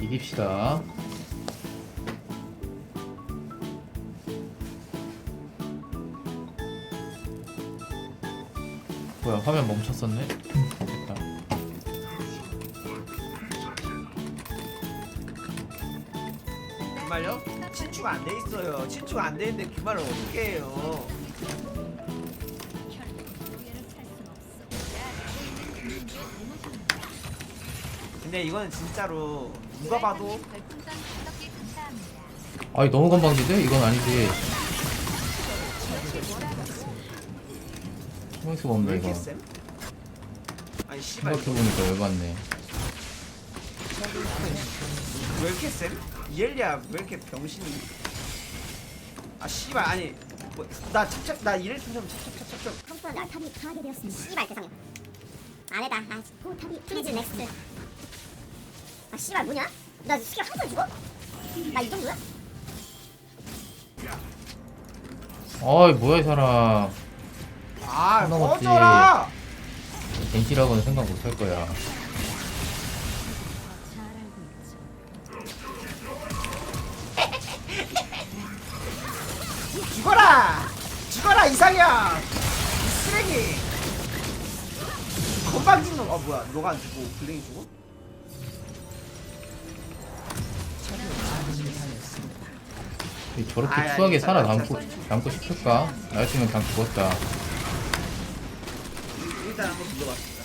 이깁시다. 뭐야 화면 멈췄었네. 됐다. 그 말요? 친추가 안 돼 있어요. 친추가 안 돼 있는데 그 말을 어떻게 해요? 근데 이거는 진짜로 누가 봐도 아니 너무 건방지대? 이건 아니지. 신경 쓰고 없네 왜 이거. 이렇게 쌤? 아니 씨발 생각해보니까 열받네. 왜 이렇게 쌤? 이엘리야 왜 이렇게 병신이? 아 씨발 아니 뭐, 나 찹찹 나 이럴 좀 찹찹찹찹찹 컴퓨터 날탑이 파괴되었습니다. 씨발 죄송해요. 안에다 아 포탑이 플리즈 넥스트. 아 씨발 뭐냐? 나 스킬 한번 죽어? 나 이 정도야? 어이 뭐야 이 사람. 아. 꺼져라! 벤치라고는 생각 못 할 거야. 죽어라! 죽어라 이상이야! 이 쓰레기! 건방진 놈! 어 뭐야 너가 안 죽고 블링이 죽어? 저렇게 아이, 아이, 추하게 괜찮아, 살아남고 괜찮아. 남고 싶을까? 나였으면 그냥 죽었다. 일단 한번 불러봤어